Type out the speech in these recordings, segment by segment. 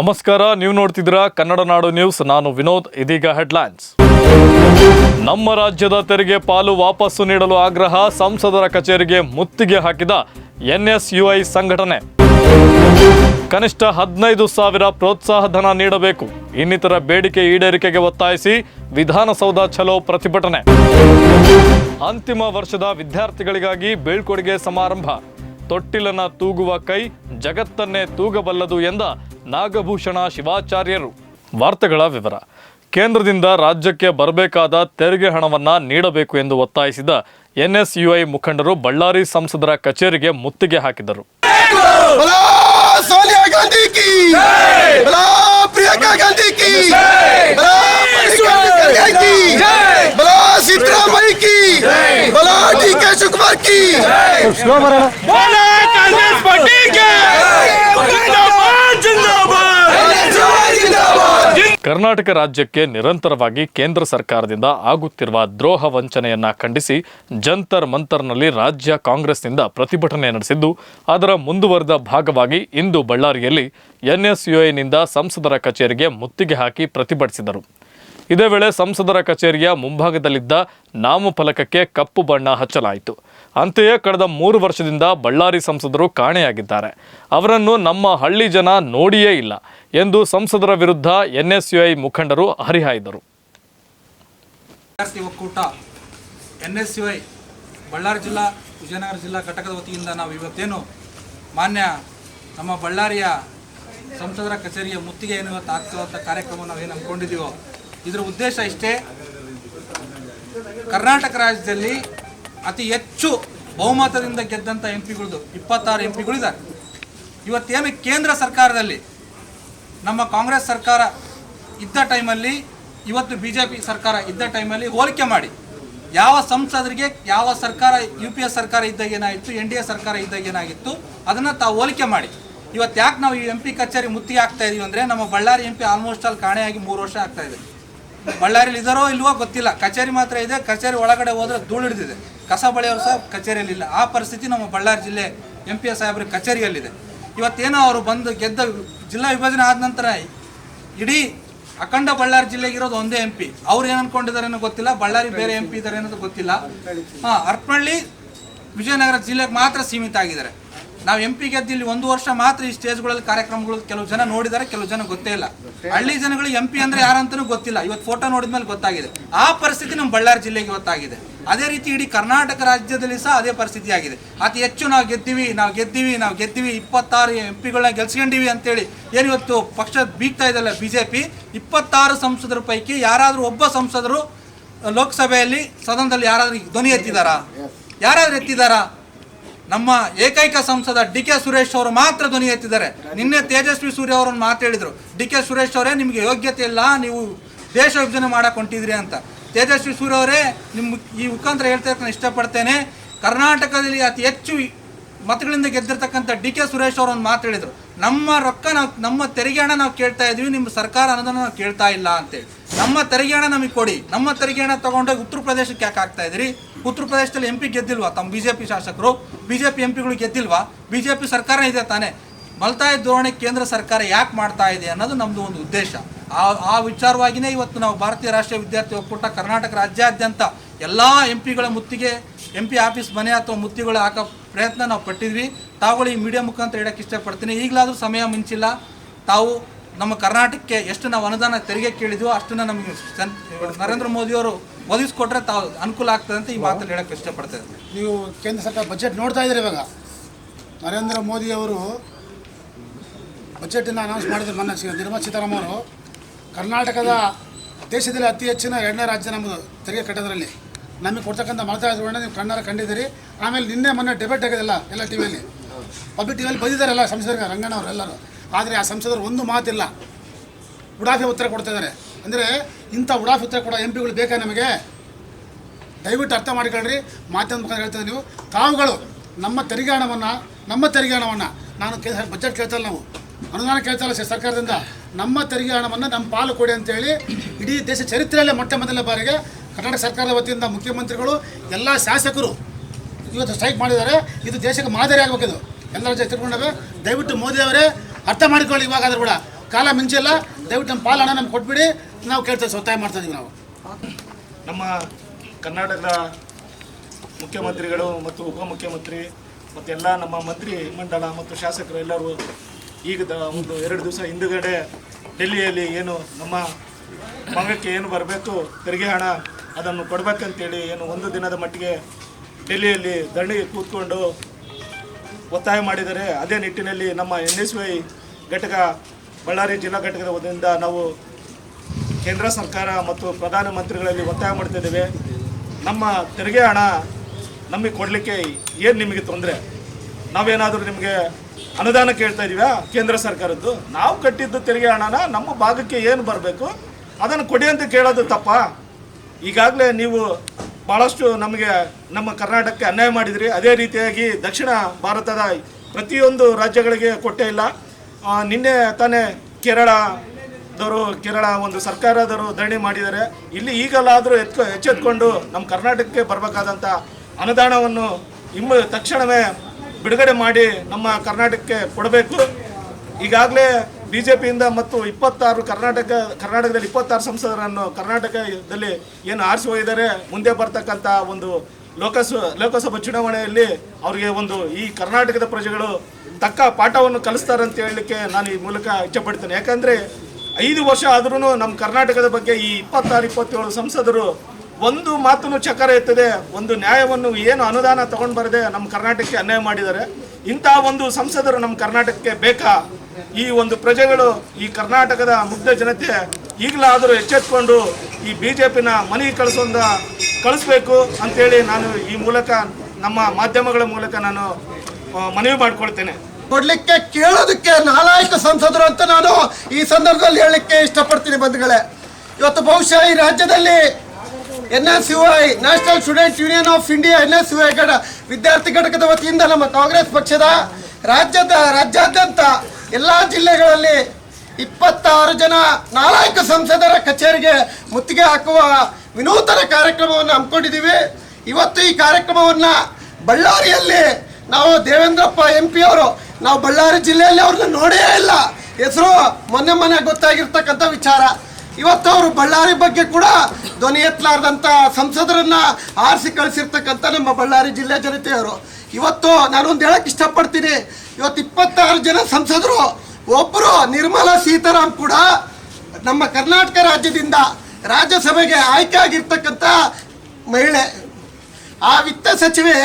ನಮಸ್ಕಾರ, ನೀವು ನೋಡ್ತಿದ್ದೀರಾ ಕನ್ನಡ ನಾಡು ನ್ಯೂಸ್. ನಾನು ವಿನೋದ್, ಇದೀಗ ಹೆಡ್ಲೈನ್ಸ್. ನಮ್ಮ ರಾಜ್ಯದ ತೆರಿಗೆ ಪಾಲು ವಾಪಸ್ಸು ನೀಡಲು ಆಗ್ರಹ ಸಂಸದರ ಕಚೇರಿಗೆ ಮುತ್ತಿಗೆ ಹಾಕಿದ ಎನ್ಎಸ್ಯುಐ ಸಂಘಟನೆ. ಕನಿಷ್ಠ ಹದಿನೈದು ಸಾವಿರ ಪ್ರೋತ್ಸಾಹ ಧನ ನೀಡಬೇಕು. ಇನ್ನಿತರ ಬೇಡಿಕೆ ಈಡೇರಿಕೆಗೆ ಒತ್ತಾಯಿಸಿ ವಿಧಾನಸೌಧ ಚಲೋ ಪ್ರತಿಭಟನೆ. ಅಂತಿಮ ವರ್ಷದ ವಿದ್ಯಾರ್ಥಿಗಳಿಗಾಗಿ ಬೀಳ್ಕೊಡುಗೆ ಸಮಾರಂಭ. ತೊಟ್ಟಿಲನ ತೂಗುವ ಕೈ ಜಗತ್ತನ್ನೇ ತೂಗಬಲ್ಲದು ಎಂದ ನಾಗಭೂಷಣ ಶಿವಾಚಾರ್ಯರು. ವಾರ್ತೆಗಳ ವಿವರ. ಕೇಂದ್ರದಿಂದ ರಾಜ್ಯಕ್ಕೆ ಬರಬೇಕಾದ ತೆರಿಗೆ ಹಣವನ್ನು ನೀಡಬೇಕು ಎಂದು ಒತ್ತಾಯಿಸಿದ ಎನ್ಎಸ್ಯುಐ ಮುಖಂಡರು ಬಳ್ಳಾರಿ ಸಂಸದರ ಕಚೇರಿಗೆ ಮುತ್ತಿಗೆ ಹಾಕಿದರು. ಗಾಂಧಿ ಸಿದ್ದರಾಮಯ್ಯ ಕಿ ಬಲಾಟಿ ಕೆ ಶಿವಕುಮಾರ್ ಕಿ. के ಕರ್ನಾಟಕ ರಾಜ್ಯಕ್ಕೆ ನಿರಂತರವಾಗಿ ಕೇಂದ್ರ ಸರ್ಕಾರದಿಂದ ಆಗುತ್ತಿರುವ ದ್ರೋಹ ವಂಚನೆಯನ್ನ ಖಂಡಿಸಿ ಜಂತರ್ ಮಂತರ್ನಲ್ಲಿ ರಾಜ್ಯ ಕಾಂಗ್ರೆಸ್ನಿಂದ ಪ್ರತಿಭಟನೆ ನಡೆಸಿದ್ದು, ಅದರ ಮುಂದುವರೆದ ಭಾಗವಾಗಿ ಇಂದು ಬಳ್ಳಾರಿಯಲ್ಲಿ ಎನ್ಎಸ್ಯುಐನಿಂದ ಸಂಸದರ ಕಚೇರಿಗೆ ಮುತ್ತಿಗೆ ಹಾಕಿ ಪ್ರತಿಭಟಿಸಿದರು. ಇದೇ ವೇಳೆ ಸಂಸದರ ಕಚೇರಿಯ ಮುಂಭಾಗದಲ್ಲಿದ್ದ ನಾಮಫಲಕಕ್ಕೆ ಕಪ್ಪು ಬಣ್ಣ ಹಚ್ಚಲಾಯಿತು. ಅಂತೆಯೇ ಕಳೆದ ಮೂರು ವರ್ಷದಿಂದ ಬಳ್ಳಾರಿ ಸಂಸದರು ಕಾಣೆಯಾಗಿದ್ದಾರೆ. ಅವರನ್ನು ನಮ್ಮ ಹಳ್ಳಿ ಜನ ನೋಡಿಯೇ ಇಲ್ಲ ಎಂದು ಸಂಸದರ ವಿರುದ್ಧ ಎನ್ಎಸ್ಯುಐ ಮುಖಂಡರು ಹರಿಹಾಯ್ದರು. ಒಕ್ಕೂಟ. ಎನ್ಎಸ್ಯುಐ ಬಳ್ಳಾರಿ ಜಿಲ್ಲಾ, ವಿಜಯನಗರ ಜಿಲ್ಲಾ ಘಟಕದ ವತಿಯಿಂದ ನಾವು ಇವತ್ತೇನು ಮಾನ್ಯ ನಮ್ಮ ಬಳ್ಳಾರಿಯ ಸಂಸದರ ಕಚೇರಿಯ ಮುತ್ತಿಗೆ ಏನು ಇವತ್ತು ಅಂತ ಕಾರ್ಯಕ್ರಮ ನಾವು ಏನು ಹಮ್ಮಿಕೊಂಡಿದ್ದೀವೋ ಇದರ ಉದ್ದೇಶ ಇಷ್ಟೇ, ಕರ್ನಾಟಕ ರಾಜ್ಯದಲ್ಲಿ ಅತಿ ಹೆಚ್ಚು ಬಹುಮತದಿಂದ ಗೆದ್ದಂಥ ಎಂ ಪಿಗಳದು ಇಪ್ಪತ್ತಾರು ಎಂ ಪಿಗಳಿದ್ದಾರೆ ಇವತ್ತೇನು ಕೇಂದ್ರ ಸರ್ಕಾರದಲ್ಲಿ, ನಮ್ಮ ಕಾಂಗ್ರೆಸ್ ಸರ್ಕಾರ ಇದ್ದ ಟೈಮಲ್ಲಿ, ಇವತ್ತು ಬಿ ಜೆ ಪಿ ಸರ್ಕಾರ ಇದ್ದ ಟೈಮಲ್ಲಿ ಹೋಲಿಕೆ ಮಾಡಿ, ಯಾವ ಸಂಸದರಿಗೆ ಯಾವ ಸರ್ಕಾರ, ಯು ಪಿ ಎ ಸರ್ಕಾರ ಇದ್ದಾಗ ಏನಾಗಿತ್ತು ಎನ್ ಡಿ ಎ ಸರ್ಕಾರ ಇದ್ದಾಗ ಏನಾಗಿತ್ತು, ಅದನ್ನು ತಾವು ಹೋಲಿಕೆ ಮಾಡಿ. ಇವತ್ತು ಯಾಕೆ ನಾವು ಈ ಎಂ ಪಿ ಕಚೇರಿ ಮುತ್ತಿಗೆ ಆಗ್ತಾ ಇದೀವಿ ಅಂದರೆ, ನಮ್ಮ ಬಳ್ಳಾರಿ ಎಂ ಪಿ ಆಲ್ಮೋಸ್ಟ್ ಅಲ್ಲಿ ಕಾಣೆಯಾಗಿ ಮೂರು ವರ್ಷ ಆಗ್ತಾ ಬಳ್ಳಾರಿಲಿ ಇದಾರೋ ಇಲ್ವೋ ಗೊತ್ತಿಲ್ಲ. ಕಚೇರಿ ಮಾತ್ರ ಇದೆ. ಕಚೇರಿ ಒಳಗಡೆ ಹೋದ್ರೆ ಧೂಳು ಹಿಡಿದಿದೆ. ಕಸ ಬಳಿಯವರು ಸಹ ಕಚೇರಿಯಲ್ಲಿ ಇಲ್ಲ. ಆ ಪರಿಸ್ಥಿತಿ ನಮ್ಮ ಬಳ್ಳಾರಿ ಜಿಲ್ಲೆ ಎಂ ಪಿ ಎಸ್ ಸಾಹೇಬ್ರ ಕಚೇರಿಯಲ್ಲಿದೆ. ಇವತ್ತೇನೋ ಅವರು ಬಂದು ಗೆದ್ದ ಜಿಲ್ಲಾ ವಿಭಜನೆ ಆದ ನಂತರ ಇಡೀ ಅಖಂಡ ಬಳ್ಳಾರಿ ಜಿಲ್ಲೆಗೆ ಇರೋದು ಒಂದೇ ಎಂ ಪಿ. ಅವ್ರು ಏನು ಅನ್ಕೊಂಡಿದ್ದಾರೆ ಅನ್ನೋ ಗೊತ್ತಿಲ್ಲ. ಬಳ್ಳಾರಿ ಬೇರೆ ಎಂ ಪಿ ಇದ್ದಾರೆ ಅನ್ನೋದು ಗೊತ್ತಿಲ್ಲ. ಹಾಂ, ಅರ್ಪಳ್ಳಿ ವಿಜಯನಗರ ಜಿಲ್ಲೆಗೆ ಮಾತ್ರ ಸೀಮಿತ ಆಗಿದ್ದಾರೆ. ನಾವು ಎಂ ಪಿ ಗೆದ್ದು ಇಲ್ಲಿ ಒಂದು ವರ್ಷ ಮಾತ್ರ ಈ ಸ್ಟೇಜ್ಗಳಲ್ಲಿ ಕಾರ್ಯಕ್ರಮಗಳು ಕೆಲವು ಜನ ನೋಡಿದ್ದಾರೆ ಕೆಲವು ಜನ ಗೊತ್ತೇ ಇಲ್ಲ. ಹಳ್ಳಿ ಜನಗಳು ಎಂ ಪಿ ಅಂದ್ರೆ ಯಾರಂತನೂ ಗೊತ್ತಿಲ್ಲ. ಇವತ್ತು ಫೋಟೋ ನೋಡಿದ್ಮೇಲೆ ಗೊತ್ತಾಗಿದೆ. ಆ ಪರಿಸ್ಥಿತಿ ನಮ್ಮ ಬಳ್ಳಾರಿ ಜಿಲ್ಲೆಗೆ ಗೊತ್ತಾಗಿದೆ ಅದೇ ರೀತಿ ಇಡೀ ಕರ್ನಾಟಕ ರಾಜ್ಯದಲ್ಲಿ ಸಹ ಅದೇ ಪರಿಸ್ಥಿತಿ ಆಗಿದೆ. ಅತಿ ಹೆಚ್ಚು ನಾವು ಗೆದ್ದೀವಿ ನಾವು ಗೆದ್ದೀವಿ ನಾವು ಗೆದ್ದೀವಿ. ಇಪ್ಪತ್ತಾರು ಎಂ ಪಿಗಳನ್ನ ಗೆಲ್ಸ್ಕೊಂಡಿವಿ ಅಂತೇಳಿ ಏನು ಇವತ್ತು ಪಕ್ಷ ಬೀಗ್ತಾ ಇದೆಲ್ಲ ಬಿ ಜೆ ಪಿ ಇಪ್ಪತ್ತಾರು ಸಂಸದರ ಪೈಕಿ ಯಾರಾದರೂ ಒಬ್ಬ ಸಂಸದರು ಲೋಕಸಭೆಯಲ್ಲಿ ಸದನದಲ್ಲಿ ಯಾರಾದರೂ ಧ್ವನಿ ಎತ್ತಿದಾರಾ ಯಾರಾದರೂ ಎತ್ತಿದಾರಾ ನಮ್ಮ ಏಕೈಕ ಸಂಸದ ಡಿ ಕೆ ಸುರೇಶ್ ಅವರು ಮಾತ್ರ ಧ್ವನಿ ಎತ್ತಿದ್ದಾರೆ. ನಿನ್ನೆ ತೇಜಸ್ವಿ ಸೂರ್ಯ ಅವರನ್ನು ಮಾತಾಡಿದ್ರು ಡಿ ಕೆ ಸುರೇಶ್ ಅವರೇ, ನಿಮಗೆ ಯೋಗ್ಯತೆ ಇಲ್ಲ, ನೀವು ದೇಶ ವಿಭಜನೆ ಮಾಡಕ್ಕೆ ಹೊಂಟಿದ್ರಿ ಅಂತ. ತೇಜಸ್ವಿ ಸೂರ್ಯ ಅವರೇ ನಿಮ್ಮ ಈ ಮುಖಾಂತರ ಹೇಳ್ತಾ ಇಷ್ಟಪಡ್ತೇನೆ. ಕರ್ನಾಟಕದಲ್ಲಿ ಅತಿ ಹೆಚ್ಚು ಮತಗಳಿಂದ ಗೆದ್ದಿರ್ತಕ್ಕಂಥ ಡಿ ಕೆ ಸುರೇಶ್ ಅವರೊಂದು ಮಾತಾಡಿದ್ರು ನಮ್ಮ ರೊಕ್ಕ ನಾವು, ನಮ್ಮ ತೆರಿಗೆ ಹಣ ನಾವು ಕೇಳ್ತಾ ಇದೀವಿ ನಿಮ್ಮ ಸರ್ಕಾರ ಅನುದಾನ ನಾವು ಕೇಳ್ತಾ ಇಲ್ಲ ಅಂತೇಳಿ. ನಮ್ಮ ತೆರಿಗೆ ಹಣ ನಮಗೆ ಕೊಡಿ. ನಮ್ಮ ತೆರಿಗೆ ಹಣ ತಗೊಂಡೋಗಿ ಉತ್ತರ ಪ್ರದೇಶಕ್ಕೆ ಯಾಕೆ ಹಾಕ್ತಾ ಇದ್ರಿ ಉತ್ತರ ಪ್ರದೇಶದಲ್ಲಿ ಎಂ ಪಿ ಗೆದ್ದಿಲ್ವಾ? ತಮ್ಮ ಬಿ ಜೆ ಪಿ ಶಾಸಕರು. ಬಿ ಜೆ ಪಿ ಎಂ ಪಿಗಳು ಗೆದ್ದಿಲ್ವಾ? ಬಿ ಜೆ ಪಿ ಸರ್ಕಾರ ಇದೆ ತಾನೇ. ಮಲ್ತಾಯಿ ಧೋರಣೆ ಕೇಂದ್ರ ಸರ್ಕಾರ ಯಾಕೆ ಮಾಡ್ತಾ ಇದೆ ಅನ್ನೋದು ನಮ್ಮದು ಒಂದು ಉದ್ದೇಶ. ಆ ಆ ವಿಚಾರವಾಗಿಯೇ ಇವತ್ತು ನಾವು ಭಾರತೀಯ ರಾಷ್ಟ್ರೀಯ ವಿದ್ಯಾರ್ಥಿ ಒಕ್ಕೂಟ ಕರ್ನಾಟಕ ರಾಜ್ಯಾದ್ಯಂತ ಎಲ್ಲ ಎಂ ಪಿಗಳ ಮುತ್ತಿಗೆ ಎಂ ಪಿ ಆಫೀಸ್ ಮನೆ ಅಥವಾ ಮುತ್ತಿಗಳು ಹಾಕೋ ಪ್ರಯತ್ನ ನಾವು ಪಟ್ಟಿದ್ವಿ. ತಾವುಗಳು ಈ ಮೀಡಿಯಾ ಮುಖಾಂತರ ಹೇಳೋಕ್ಕೆ ಇಷ್ಟಪಡ್ತೀನಿ. ಈಗಲಾದರೂ ಸಮಯ ಮಿಂಚಿಲ್ಲ. ತಾವು ನಮ್ಮ ಕರ್ನಾಟಕಕ್ಕೆ ಎಷ್ಟು ನಾವು ಅನುದಾನ ತೆರಿಗೆ ಕೇಳಿದ್ವೋ ಅಷ್ಟನ್ನು ನಮಗೆ ನರೇಂದ್ರ ಮೋದಿಯವರು ಒದಗಿಸ್ಕೊಟ್ರೆ ತಾವು ಅನುಕೂಲ ಆಗ್ತದೆ ಅಂತ ಈ ಮಾತಲ್ಲಿ ಹೇಳಕ್ಕೆ ಇಷ್ಟಪಡ್ತೇವೆ ನೀವು ಕೇಂದ್ರ ಸರ್ಕಾರ ಬಜೆಟ್ ನೋಡ್ತಾ ಇದ್ದೀರಿ ಇವಾಗ? ನರೇಂದ್ರ ಮೋದಿ ಅವರು ಬಜೆಟನ್ನು ಅನೌನ್ಸ್ ಮಾಡಿದ್ರು ಮೊನ್ನೆ ನಿರ್ಮಲಾ ಸೀತಾರಾಮನ್ ಅವರು. ಕರ್ನಾಟಕದ ದೇಶದಲ್ಲಿ ಅತಿ ಹೆಚ್ಚಿನ ಎರಡನೇ ರಾಜ್ಯ ನಮ್ಮದು, ತೆರಿಗೆ ಕಟ್ಟೋದ್ರಲ್ಲಿ. ನಮಗೆ ಕೊಡ್ತಕ್ಕಂಥ ಮಮತಾ ಧೋರಣೆ ನೀವು ಕಣ್ಣಾರ ಕಂಡಿದ್ದೀರಿ. ಆಮೇಲೆ ನಿನ್ನೆ ಮೊನ್ನೆ ಡಿಬೇಟ್ ಆಗಿದೆಲ್ಲ ಎಲ್ಲ ಟಿ ವಿಯಲ್ಲಿ ಪಬ್ಲಿಕ್ ಟಿ ವಿಯಲ್ಲಿ ಬಂದಿದ್ದಾರಲ್ಲ ಸಂಸದರಿಗೆ ರಂಗಣ್ಣ ಅವರು ಎಲ್ಲರೂ. ಆದರೆ ಆ ಸಂಸದರು ಒಂದು ಮಾತಿಲ್ಲ. ಉಡಾಫಿ ಉತ್ತರ ಕೊಡ್ತಾ ಇದ್ದಾರೆ. ಅಂದರೆ ಇಂಥ ಉಡಾಫಿ ಉತ್ತರ ಕೊಡೋ ಎಂ ಪಿಗಳು ಬೇಕಾ ನಮಗೆ? ದಯವಿಟ್ಟು ಅರ್ಥ ಮಾಡಿಕೊಳ್ಳ್ರಿ. ಮಾಧ್ಯಮದ ಮುಖಾಂತರ ಹೇಳ್ತಾರೆ ನೀವು. ತಾವುಗಳು, ನಮ್ಮ ತೆರಿಗೆ ಹಣವನ್ನು ನಮ್ಮ ತೆರಿಗೆ ಹಣವನ್ನು ನಾನು ಕೇಳ ಬಜೆಟ್ ಕೇಳ್ತಾ ಇಲ್ಲ ನಾವು. ಅನುದಾನ ಕೇಳ್ತಾ ಇಲ್ಲ ಸರ್ಕಾರದಿಂದ. ನಮ್ಮ ತೆರಿಗೆ ಹಣವನ್ನು ನಮ್ಮ ಪಾಲು ಕೊಡಿ ಅಂತೇಳಿ ಇಡೀ ದೇಶ ಚರಿತ್ರೆಯಲ್ಲೇ ಮೊಟ್ಟ ಮೊದಲ ಬಾರಿಗೆ ಕರ್ನಾಟಕ ಸರ್ಕಾರದ ವತಿಯಿಂದ ಮುಖ್ಯಮಂತ್ರಿಗಳು ಎಲ್ಲ ಶಾಸಕರು ಇವತ್ತು ಸ್ಟ್ರೈಕ್ ಮಾಡಿದ್ದಾರೆ. ಇದು ದೇಶಕ್ಕೆ ಮಾದರಿ ಇದು ಎಲ್ಲ ಜೊತೆ ತಿಳ್ಕೊಂಡಾಗ ದಯವಿಟ್ಟು ಮೋದಿ ಅವರೇ ಅರ್ಥ ಮಾಡಿಕೊಳ್ಳಿ ಇವಾಗಾದ್ರೂ ಕೂಡ. ಕಾಲ ಮಿಂಚಿಲ್ಲ. ದಯವಿಟ್ಟು ನಮ್ಮ ಪಾಲ ಹಣ ನಮ್ಗೆ ಕೊಟ್ಬಿಡಿ. ನಾವು ಕೇಳ್ತೇವೆ ಒತ್ತಾಯ ಮಾಡ್ತಾ ಇದೀವಿ ನಾವು. ನಮ್ಮ ಕರ್ನಾಟಕದ ಮುಖ್ಯಮಂತ್ರಿಗಳು ಮತ್ತು ಉಪಮುಖ್ಯಮಂತ್ರಿ ಮತ್ತು ಎಲ್ಲ ನಮ್ಮ ಮಂತ್ರಿ ಮಂಡಲ ಮತ್ತು ಶಾಸಕರು ಎಲ್ಲರೂ ಈಗ ಒಂದು ಎರಡು ದಿವಸ ಹಿಂದುಗಡೆ ಡೆಲ್ಲಿಯಲ್ಲಿ ಏನು ನಮ್ಮ ಭಾಗಕ್ಕೆ ಏನು ಬರಬೇಕು ತೆರಿಗೆ ಹಣ ಅದನ್ನು ಕೊಡಬೇಕಂತೇಳಿ ಏನು ಒಂದು ದಿನದ ಮಟ್ಟಿಗೆ ಡೆಲ್ಲಿಯಲ್ಲಿ ಧರಣಿ ಕೂತ್ಕೊಂಡು ಒತ್ತಾಯ ಮಾಡಿದರೆ ಅದೇ ನಿಟ್ಟಿನಲ್ಲಿ ನಮ್ಮ ಎನ್ ಎಸ್ ವೈ ಘಟಕ, ಬಳ್ಳಾರಿ ಜಿಲ್ಲಾ ಘಟಕದ ವತಿಯಿಂದ ನಾವು ಕೇಂದ್ರ ಸರ್ಕಾರ ಮತ್ತು ಪ್ರಧಾನಮಂತ್ರಿಗಳಲ್ಲಿ ಒತ್ತಾಯ ಮಾಡ್ತಿದ್ದೇವೆ ನಮ್ಮ ತೆರಿಗೆ ಹಣ ನಮಗೆ ಕೊಡಲಿಕ್ಕೆ ಏನು ನಿಮಗೆ ತೊಂದರೆ? ನಾವೇನಾದರೂ ನಿಮಗೆ ಅನುದಾನ ಕೇಳ್ತಾ ಇದೀವ್ಯಾ ಕೇಂದ್ರ ಸರ್ಕಾರದ್ದು? ನಾವು ಕಟ್ಟಿದ್ದು ತೆರಿಗೆ ಹಣನ ನಮ್ಮ ಭಾಗಕ್ಕೆ ಏನು ಬರಬೇಕು? ಅದನ್ನು ಕೊಡಿ ಅಂತ ಕೇಳೋದು ತಪ್ಪ? ಈಗಾಗಲೇ ನೀವು ಭಾಳಷ್ಟು ನಮಗೆ ನಮ್ಮ ಕರ್ನಾಟಕಕ್ಕೆ ಅನ್ಯಾಯ ಮಾಡಿದಿರಿ. ಅದೇ ರೀತಿಯಾಗಿ ದಕ್ಷಿಣ ಭಾರತದ ಪ್ರತಿಯೊಂದು ರಾಜ್ಯಗಳಿಗೆ ಕೊಟ್ಟೇ ಇಲ್ಲ. ನಿನ್ನೆ ತಾನೇ ಕೇರಳದವರು, ಕೇರಳ ಒಂದು ಸರ್ಕಾರದವರು ಧರಣಿ ಮಾಡಿದ್ದಾರೆ. ಇಲ್ಲಿ ಈಗಲಾದರೂ ಎತ್ಕೊ, ಎಚ್ಚೆತ್ಕೊಂಡು ನಮ್ಮ ಕರ್ನಾಟಕಕ್ಕೆ ಬರಬೇಕಾದಂಥ ಅನುದಾನವನ್ನು ಇಮ್ಮ ತಕ್ಷಣವೇ ಬಿಡುಗಡೆ ಮಾಡಿ ನಮ್ಮ ಕರ್ನಾಟಕಕ್ಕೆ ಕೊಡಬೇಕು. ಈಗಾಗಲೇ ಬಿ ಜೆ ಪಿಯಿಂದ ಮತ್ತು ಇಪ್ಪತ್ತಾರು ಕರ್ನಾಟಕ, ಕರ್ನಾಟಕದಲ್ಲಿ ಇಪ್ಪತ್ತಾರು ಸಂಸದರನ್ನು ಕರ್ನಾಟಕದಲ್ಲಿ ಏನು ಆರಿಸಿ ಹೋಗಿದ್ದಾರೆ, ಮುಂದೆ ಬರ್ತಕ್ಕಂಥ ಒಂದು ಲೋಕಸ, ಲೋಕಸಭಾ ಚುನಾವಣೆಯಲ್ಲಿ ಅವರಿಗೆ ಒಂದು ಈ ಕರ್ನಾಟಕದ ಪ್ರಜೆಗಳು ತಕ್ಕ ಪಾಠವನ್ನು ಕಲಿಸ್ತಾರೆ ಅಂತ ಹೇಳಲಿಕ್ಕೆ ನಾನು ಈ ಮೂಲಕ ಇಚ್ಛಪಡ್ತೇನೆ. ಯಾಕಂದರೆ ಐದು ವರ್ಷ ಆದರೂ ನಮ್ಮ ಕರ್ನಾಟಕದ ಬಗ್ಗೆ ಈ ಇಪ್ಪತ್ತಾರು, ಇಪ್ಪತ್ತೇಳು ಸಂಸದರು ಒಂದು ಮಾತನ್ನು ಚಕರ ಎತ್ತದೆ, ಒಂದು ನ್ಯಾಯವನ್ನು ಏನು ಅನುದಾನ ತಗೊಂಡು ಬರದೆ ನಮ್ಮ ಕರ್ನಾಟಕಕ್ಕೆ ಅನ್ಯಾಯ ಮಾಡಿದ್ದಾರೆ. ಇಂಥ ಒಂದು ಸಂಸದರು ನಮ್ಮ ಕರ್ನಾಟಕಕ್ಕೆ ಬೇಕಾ? ಈ ಒಂದು ಪ್ರಜೆಗಳು ಈ ಕರ್ನಾಟಕದ ಮುಗ್ಧ ಜನತೆ ಈಗಲಾದರೂ ಎಚ್ಚೆತ್ಕೊಂಡು ಈ ಬಿ ಜೆ ಪಿನ ಮನೆಗೆ ಕಳಿಸೋದ ಕಳಿಸ್ಬೇಕು ಅಂತೇಳಿ ನಾನು ಈ ಮೂಲಕ ನಮ್ಮ ಮಾಧ್ಯಮಗಳ ಮೂಲಕ ನಾನು ಮನವಿ ಮಾಡ್ಕೊಳ್ತೇನೆ. ಕೊಡ್ಲಿಕ್ಕೆ ಕೇಳೋದಕ್ಕೆ ನಾಲಾಯಕ ಸಂಸದರು ಅಂತ ನಾನು ಈ ಸಂದರ್ಭದಲ್ಲಿ ಹೇಳಲಿಕ್ಕೆ ಇಷ್ಟಪಡ್ತೀನಿ ಬಂಧುಗಳೇ. ಇವತ್ತು ಬಹುಶಃ ಈ ರಾಜ್ಯದಲ್ಲಿ N S U I national student union of India N S U I ಘಟ ವಿದ್ಯಾರ್ಥಿ ಘಟಕದ ವತಿಯಿಂದ ನಮ್ಮ ಕಾಂಗ್ರೆಸ್ ಪಕ್ಷದ ರಾಜ್ಯದ, ರಾಜ್ಯಾದ್ಯಂತ ಎಲ್ಲ ಜಿಲ್ಲೆಗಳಲ್ಲಿ ಇಪ್ಪತ್ತಾರು ಜನ ನಾಲ್ಕು ಸಂಸದರ ಕಚೇರಿಗೆ ಮುತ್ತಿಗೆ ಹಾಕುವ ವಿನೂತನ ಕಾರ್ಯಕ್ರಮವನ್ನು ಹಮ್ಮಿಕೊಂಡಿದ್ದೀವಿ. ಇವತ್ತು ಈ ಕಾರ್ಯಕ್ರಮವನ್ನು ಬಳ್ಳಾರಿಯಲ್ಲಿ ನಾವು ದೇವೇಂದ್ರಪ್ಪ ಎಂ ಪಿ ಅವರು, ನಾವು ಬಳ್ಳಾರಿ ಜಿಲ್ಲೆಯಲ್ಲಿ ಅವ್ರನ್ನ ನೋಡೇ ಇಲ್ಲ. ಹೆಸರು ಮೊನ್ನೆ ಮೊನ್ನೆ ಗೊತ್ತಾಗಿರ್ತಕ್ಕಂಥ ವಿಚಾರ. ಇವತ್ತು ಅವರು ಬಳ್ಳಾರಿ ಬಗ್ಗೆ ಕೂಡ ಧ್ವನಿ ಎತ್ತಲಾರ್ದಂಥ ಸಂಸದರನ್ನು ಆರಿಸಿ ಕಳಿಸಿರ್ತಕ್ಕಂಥ ನಮ್ಮ ಬಳ್ಳಾರಿ ಜಿಲ್ಲೆ ಜನತೆಯವರು. ಇವತ್ತು ನಾನೊಂದು ಹೇಳಕ್ ಇಷ್ಟಪಡ್ತೀನಿ. ಇವತ್ತು ಇಪ್ಪತ್ತಾರು ಜನ ಸಂಸದರು ಒಬ್ಬರು ನಿರ್ಮಲಾ ಸೀತಾರಾಮ್ ಕೂಡ ನಮ್ಮ ಕರ್ನಾಟಕ ರಾಜ್ಯದಿಂದ ರಾಜ್ಯಸಭೆಗೆ ಆಯ್ಕೆ ಆಗಿರ್ತಕ್ಕಂಥ ಮಹಿಳೆ ಆ ವಿತ್ತ ಸಚಿವೆ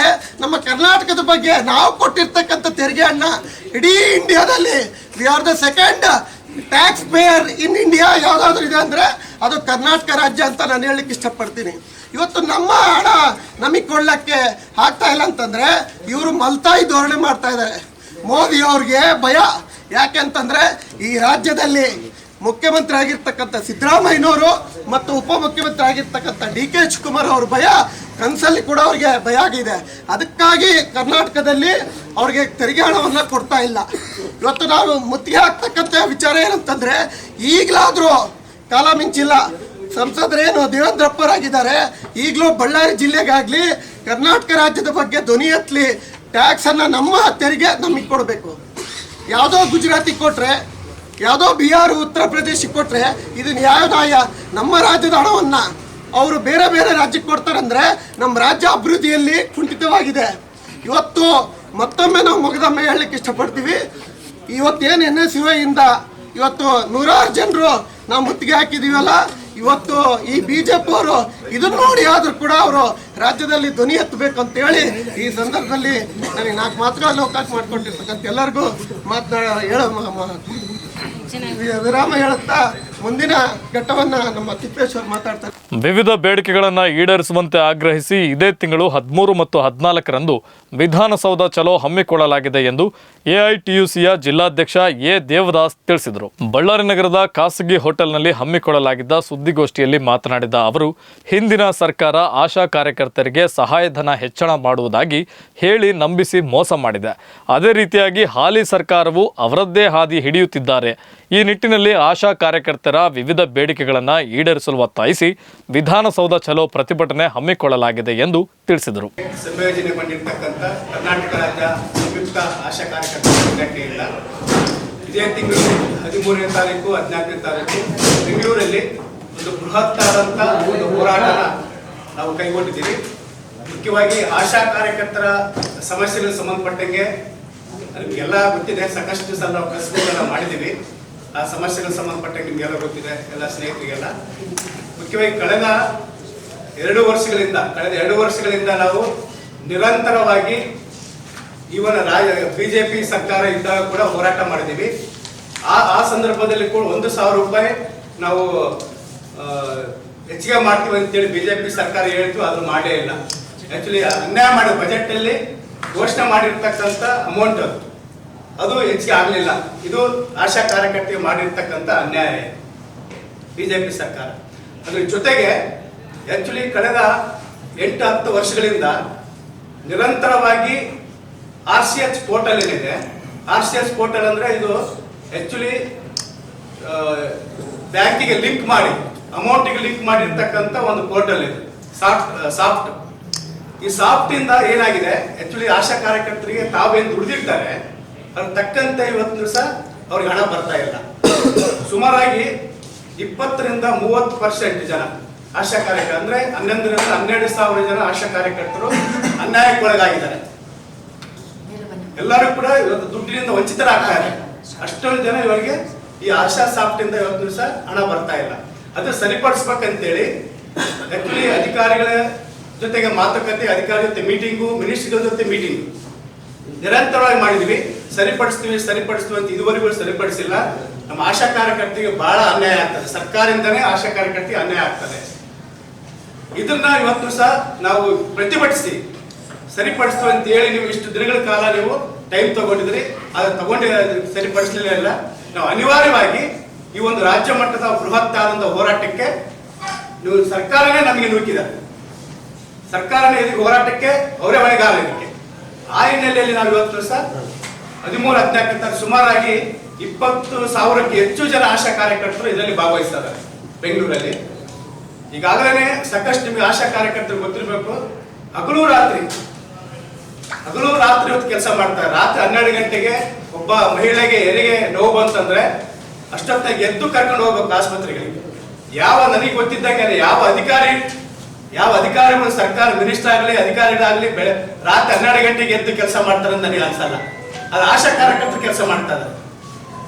ನಮ್ಮ ಕರ್ನಾಟಕದ ಬಗ್ಗೆ ನಾವು ಕೊಟ್ಟಿರ್ತಕ್ಕಂಥ ತೆರಿಗೆ ಹಣ ಇಡೀ ಇಂಡಿಯಾದಲ್ಲಿ we are the second tax payer in India ಯಾವುದಾದ್ರೂ ಇದೆ ಅಂದರೆ ಅದು ಕರ್ನಾಟಕ ರಾಜ್ಯ ಅಂತ ನಾನು ಹೇಳಲಿಕ್ಕೆ ಇಷ್ಟಪಡ್ತೀನಿ. ಇವತ್ತು ನಮ್ಮ ಹಣ ನಮಗೆ ಕೊಡ್ಲಿಕ್ಕೆ ಆಗ್ತಾ ಇಲ್ಲ ಅಂತಂದರೆ ಇವರು ಮಲ್ತಾಯಿ ಧೋರಣೆ ಮಾಡ್ತಾ ಇದ್ದಾರೆ. ಮೋದಿ ಅವ್ರಿಗೆ ಭಯ. ಯಾಕೆಂತಂದರೆ ಈ ರಾಜ್ಯದಲ್ಲಿ ಮುಖ್ಯಮಂತ್ರಿ ಆಗಿರ್ತಕ್ಕಂಥ ಸಿದ್ದರಾಮಯ್ಯನವರು ಮತ್ತು ಉಪಮುಖ್ಯಮಂತ್ರಿ ಆಗಿರ್ತಕ್ಕಂಥ ಡಿ ಕೆ ಶಿವಕುಮಾರ್ ಅವ್ರ ಭಯ. ಕನಸಲ್ಲಿ ಕೂಡ ಅವ್ರಿಗೆ ಭಯ ಆಗಿದೆ ಅದಕ್ಕಾಗಿ ಕರ್ನಾಟಕದಲ್ಲಿ ಅವ್ರಿಗೆ ತೆರಿಗೆ ಹಣವನ್ನು ಕೊಡ್ತಾ ಇಲ್ಲ. ಇವತ್ತು ನಾವು ಮುತ್ತಿಗೆ ಹಾಕ್ತಕ್ಕಂಥ ವಿಚಾರ ಏನಂತಂದರೆ, ಈಗಲಾದರೂ ಕಾಲ ಮಿಂಚಿಲ್ಲ. ಸಂಸದರೇನು ದೇವೇಂದ್ರಪ್ಪರಾಗಿದ್ದಾರೆ, ಈಗಲೂ ಬಳ್ಳಾರಿ ಜಿಲ್ಲೆಗಾಗಲಿ, ಕರ್ನಾಟಕ ರಾಜ್ಯದ ಬಗ್ಗೆ ಧ್ವನಿ ಎತ್ತಲಿ ಟ್ಯಾಕ್ಸನ್ನು ನಮ್ಮ ತೆರಿಗೆ ನಮಗೆ ಕೊಡಬೇಕು. ಯಾವುದೋ ಗುಜರಾತಿಗೆ ಕೊಟ್ಟರೆ ಯಾವುದೋ ಬಿಹಾರ್, ಉತ್ತರ ಪ್ರದೇಶಕ್ಕೆ ಕೊಟ್ಟರೆ ಇದು ನ್ಯಾಯ ನಮ್ಮ ರಾಜ್ಯದ ಹಣವನ್ನು ಅವರು ಬೇರೆ ಬೇರೆ ರಾಜ್ಯಕ್ಕೆ ಕೊಡ್ತಾರಂದ್ರೆ ನಮ್ಮ ರಾಜ್ಯ ಅಭಿವೃದ್ಧಿಯಲ್ಲಿ ಕುಂಠಿತವಾಗಿದೆ. ಇವತ್ತು ಮತ್ತೊಮ್ಮೆ ನಾವು ಮುಗದಮ್ಮ ಹೇಳಲಿಕ್ಕೆ ಇಷ್ಟಪಡ್ತೀವಿ. ಇವತ್ತೇನು ಎನ್ ಎಸ್ ಯು ಇಂದ ಇವತ್ತು ನೂರಾರು ಜನರು ನಾವು ಮುತ್ತಿಗೆ ಹಾಕಿದೀವಲ್ಲ ಇವತ್ತು ಈ ಬಿ ಜೆ ಪಿ ಅವರು ಇದನ್ನ ನೋಡಿ ಆದರೂ ಕೂಡ ಅವರು ರಾಜ್ಯದಲ್ಲಿ ಧ್ವನಿ ಎತ್ತಬೇಕು ಅಂತ ಹೇಳಿ ಈ ಸಂದರ್ಭದಲ್ಲಿ ನನಗೆ ನಾಲ್ಕು ಮಾತ್ರ ಅವಕಾಶ ಮಾಡ್ಕೊಂಡಿರ್ತಕ್ಕಂಥ ಎಲ್ಲರಿಗೂ ಮಾತನಾಡ ಹೇಳೋ ವಿರಾಮ ಹೇಳುತ್ತಾ ಮುಂದಿನ ಘಟ್ಟವನ್ನ ನಮ್ಮ ತಿಪ್ಪೇಶ್ವರ್ ಮಾತಾಡ್ತಾರೆ. ವಿವಿಧ ಬೇಡಿಕೆಗಳನ್ನು ಈಡೇರಿಸುವಂತೆ ಆಗ್ರಹಿಸಿ ಇದೇ ತಿಂಗಳು ಹದಿಮೂರು ಮತ್ತು ಹದಿನಾಲ್ಕರಂದು ವಿಧಾನಸೌಧ ಚಲೋ ಹಮ್ಮಿಕೊಳ್ಳಲಾಗಿದೆ ಎಂದು ಎಐಟಿಯುಸಿಯ ಜಿಲ್ಲಾಧ್ಯಕ್ಷ ಎ ದೇವದಾಸ್ ತಿಳಿಸಿದರು. ಬಳ್ಳಾರಿ ನಗರದ ಖಾಸಗಿ ಹೋಟೆಲ್ನಲ್ಲಿ ಹಮ್ಮಿಕೊಳ್ಳಲಾಗಿದ್ದ ಸುದ್ದಿಗೋಷ್ಠಿಯಲ್ಲಿ ಮಾತನಾಡಿದ ಅವರು ಹಿಂದಿನ ಸರ್ಕಾರ ಆಶಾ ಕಾರ್ಯಕರ್ತರಿಗೆ ಸಹಾಯಧನ ಹೆಚ್ಚಳ ಮಾಡುವುದಾಗಿ ಹೇಳಿ ನಂಬಿಸಿ ಮೋಸ ಮಾಡಿದೆ. ಅದೇ ರೀತಿಯಾಗಿ ಹಾಲಿ ಸರ್ಕಾರವು ಅವರದ್ದೇ ಹಾದಿ ಹಿಡಿಯುತ್ತಿದ್ದಾರೆ. ಈ ನಿಟ್ಟಿನಲ್ಲಿ ಆಶಾ ಕಾರ್ಯಕರ್ತರ ವಿವಿಧ ಬೇಡಿಕೆಗಳನ್ನು ಈಡೇರಿಸಲು ಒತ್ತಾಯಿಸಿ ವಿಧಾನಸೌಧ ಚಲೋ ಪ್ರತಿಭಟನೆ ಹಮ್ಮಿಕೊಳ್ಳಲಾಗಿದೆ ಎಂದು ತಿಳಿಸಿದರು. ಸಂಯೋಜನೆಗೊಂಡಿರ್ತಕ್ಕಂಥ ಕರ್ನಾಟಕ ರಾಜ್ಯ ಸಂಯುಕ್ತ ಆಶಾ ಕಾರ್ಯಕರ್ತರ ಸಂಘಟನೆಯಿಂದ ಇದೇ ತಿಂಗಳು ಹದಿಮೂರನೇ ತಾರೀಕು, ಹದಿನಾಲ್ಕನೇ ತಾರೀಕು ಬೆಂಗಳೂರಲ್ಲಿ ಒಂದು ಬೃಹತ್ತಾದಂಥ ಒಂದು ಹೋರಾಟನ ನಾವು ಕೈಗೊಂಡಿದ್ದೀವಿ. ಮುಖ್ಯವಾಗಿ ಆಶಾ ಕಾರ್ಯಕರ್ತರ ಸಮಸ್ಯೆಗಳಿಗೆ ಸಂಬಂಧಪಟ್ಟಂಗೆ ನಮಗೆಲ್ಲ ಗೊತ್ತಿದೆ, ಸಾಕಷ್ಟು ಸಲ ನಾವು ಪ್ರೆಸ್ಗಳನ್ನ ಮಾಡಿದ್ದೀವಿ. ಆ ಸಮಸ್ಯೆಗಳಿಗೆ ಸಂಬಂಧಪಟ್ಟ ನಿಮಗೆಲ್ಲ ಗೊತ್ತಿದೆ, ಎಲ್ಲ ಸ್ನೇಹಿತರಿಗೆಲ್ಲ. ಮುಖ್ಯವಾಗಿ ಕಳೆದ ಎರಡು ವರ್ಷಗಳಿಂದ, ಕಳೆದ ಎರಡು ವರ್ಷಗಳಿಂದ ನಾವು ನಿರಂತರವಾಗಿ ಇವನ ರಾಜ, ಬಿಜೆಪಿ ಸರ್ಕಾರ ಇದ್ದಾಗ ಕೂಡ ಹೋರಾಟ ಮಾಡಿದ್ದೀವಿ. ಆ ಆ ಸಂದರ್ಭದಲ್ಲಿ ಕೂಡ ಒಂದು ಸಾವಿರ ರೂಪಾಯಿ ನಾವು ಹೆಚ್ಚಿಗೆ ಮಾಡ್ತೀವಿ ಅಂತೇಳಿ ಬಿಜೆಪಿ ಸರ್ಕಾರ ಹೇಳ್ತು ಅದು ಮಾಡೇ ಇಲ್ಲ. ಆಕ್ಚುಲಿ ಅನ್ಯಾಯ ಮಾಡಿದ ಬಜೆಟ್ ಅಲ್ಲಿ ಘೋಷಣೆ ಮಾಡಿರ್ತಕ್ಕಂಥ ಅಮೌಂಟ್ ಅದು ಹೆಚ್ಚಿಗೆ ಆಗಲಿಲ್ಲ. ಇದು ಆಶಾ ಕಾರ್ಯಕರ್ತರಿಗೆ ಮಾಡಿರ್ತಕ್ಕಂಥ ಅನ್ಯಾಯ. ಬಿಜೆಪಿ ಸರ್ಕಾರ. ಅದ್ರ ಜೊತೆಗೆ ಆ್ಯಕ್ಚುಲಿ ಕಳೆದ ಎಂಟು ಹತ್ತು ವರ್ಷಗಳಿಂದ ನಿರಂತರವಾಗಿ ಆರ್ ಸಿ ಎಚ್ ಪೋರ್ಟಲ್ ಏನಿದೆ, ಆರ್ ಸಿ ಎಚ್ ಪೋರ್ಟಲ್ ಅಂದ್ರೆ ಇದು ಆ್ಯಕ್ಚುಲಿ ಬ್ಯಾಂಕಿಗೆ ಲಿಂಕ್ ಮಾಡಿ, ಅಮೌಂಟಿಗೆ ಲಿಂಕ್ ಮಾಡಿರ್ತಕ್ಕಂಥ ಒಂದು ಪೋರ್ಟಲ್ ಇದು. Soft soft. ಈ ಸಾಫ್ಟ್ ಇಂದ ಏನಾಗಿದೆ ಆ್ಯಕ್ಚುಲಿ ಆಶಾ ಕಾರ್ಯಕರ್ತರಿಗೆ ತಾವೇನು ದುಡಿದಿರ್ತಾರೆ ಅದ್ರ ತಕ್ಕಂತೆ ಇವತ್ತು ದಿವಸ ಅವ್ರಿಗೆ ಹಣ ಬರ್ತಾ ಇಲ್ಲ. ಸುಮಾರಾಗಿ ಇಪ್ಪತ್ತರಿಂದ ಮೂವತ್ತು ಪರ್ಸೆಂಟ್ ಜನ ಆಶಾ ಕಾರ್ಯಕರ್ತರು, ಅಂದ್ರೆ ಹನ್ನೊಂದರಿಂದ ಹನ್ನೆರಡು ಸಾವಿರ ಜನ ಆಶಾ ಕಾರ್ಯಕರ್ತರು ಅನ್ಯಾಯಕ್ಕೊಳಗಾಗಿದ್ದಾರೆ. ಎಲ್ಲರೂ ಕೂಡ ಇವತ್ತು ದುಡ್ಡಿನಿಂದ ವಂಚಿತರಾಗ್ತಾರೆ ಅಷ್ಟೊಂದು ಜನ ಇವರಿಗೆ ಈ ಆಶಾ ಸಾಫ್ಟ್ ಇಂದ ಇವತ್ತು ದಿವಸ ಹಣ ಬರ್ತಾ ಇಲ್ಲ. ಅದು ಸರಿಪಡಿಸ್ಬೇಕಂತೇಳಿ ಆಕ್ಚುಲಿ ಅಧಿಕಾರಿಗಳ ಜೊತೆಗೆ ಮಾತುಕತೆ ಅಧಿಕಾರಿ ಜೊತೆ ಮೀಟಿಂಗು ಮಿನಿಸ್ಟ್ರಿಗಳ ಜೊತೆ ಮೀಟಿಂಗ್ ನಿರಂತರವಾಗಿ ಮಾಡಿದ್ವಿ. ಸರಿಪಡಿಸ್ತೀವಿ ಸರಿಪಡಿಸ್ತೀವಿ ಅಂತ ಇದುವರೆಗೂ ಸರಿಪಡಿಸಿಲ್ಲ. ನಮ್ಮ ಆಶಾ ಕಾರ್ಯಕರ್ತಿಗೆ ಬಹಳ ಅನ್ಯಾಯ ಆಗ್ತದೆ. ಸರ್ಕಾರದಿಂದನೇ ಆಶಾ ಕಾರ್ಯಕರ್ತಿಗೆ ಅನ್ಯಾಯ ಆಗ್ತದೆ. ಇದನ್ನ ಇವತ್ತು ಸಹ ನಾವು ಪ್ರತಿಭಟಿಸಿ, ಸರಿಪಡಿಸ್ತೀವಿ ಅಂತ ಹೇಳಿ ನೀವು ಇಷ್ಟು ದಿನಗಳ ಕಾಲ ನೀವು ಟೈಮ್ ತಗೊಂಡಿದ್ರಿ. ಅದು ತಗೊಂಡಿ ಸರಿಪಡಿಸಲಿಲ್ಲ ಇಲ್ಲ ನಾವು ಅನಿವಾರ್ಯವಾಗಿ ಈ ಒಂದು ರಾಜ್ಯ ಮಟ್ಟದ ಬೃಹತ್ ಆದಂತಹ ಹೋರಾಟಕ್ಕೆ ನೀವು ಸರ್ಕಾರನೇ ನಮಗೆ ನೂಕಿದ ಸರ್ಕಾರನೇ ಇದಕ್ಕೆ ಹೋರಾಟಕ್ಕೆ ಅವರೇ ಹೊಣೆಗಾರ ಇದಕ್ಕೆ ಆ ಹಿನ್ನೆಲೆಯಲ್ಲಿ ನಾವು ಇವತ್ತು ಸರ್, ಹದಿಮೂರು ಹದಿನಾಲ್ಕು ತರ ಸುಮಾರಾಗಿ ಇಪ್ಪತ್ತು ಸಾವಿರಕ್ಕೆ ಹೆಚ್ಚು ಜನ ಆಶಾ ಕಾರ್ಯಕರ್ತರು ಇದರಲ್ಲಿ ಭಾಗವಹಿಸ್ತಾರೆ ಬೆಂಗಳೂರಲ್ಲಿ. ಈಗಾಗಲೇ ಸಾಕಷ್ಟು ನಿಮಗೆ ಆಶಾ ಕಾರ್ಯಕರ್ತರು ಗೊತ್ತಿರಬೇಕು, ಹಗಲು ರಾತ್ರಿ ಹಗಲು ರಾತ್ರಿ ಹೊತ್ತು ಕೆಲಸ ಮಾಡ್ತಾರೆ. ರಾತ್ರಿ ಹನ್ನೆರಡು ಗಂಟೆಗೆ ಒಬ್ಬ ಮಹಿಳೆಗೆ ಹೆರಿಗೆ ನೋವು ಬಂತಂದ್ರೆ ಅಷ್ಟೊತ್ತಾಗಿ ಎದ್ದು ಕರ್ಕೊಂಡು ಹೋಗ್ಬೇಕು ಆಸ್ಪತ್ರೆಗಳಿಗೆ. ಯಾವ ನನಗೆ ಗೊತ್ತಿದ್ದಂಗೆ ಯಾವ ಅಧಿಕಾರಿ ಯಾವ ಅಧಿಕಾರಿಗಳು ಸರ್ಕಾರ ಮಿನಿಸ್ಟರ್ ಆಗಲಿ, ಅಧಿಕಾರಿಗಳಾಗಲಿ ಬೆಳೆ ರಾತ್ರಿ ಹನ್ನೆರಡು ಗಂಟೆಗೆ ಎದ್ದು ಕೆಲಸ ಮಾಡ್ತಾರೆ ಅಂತ ನನಗೆ ಅನ್ಸಲ್ಲ. ಅದು ಆಶಾ ಕಾರ್ಯಕರ್ತರು ಕೆಲಸ ಮಾಡ್ತಾರೆ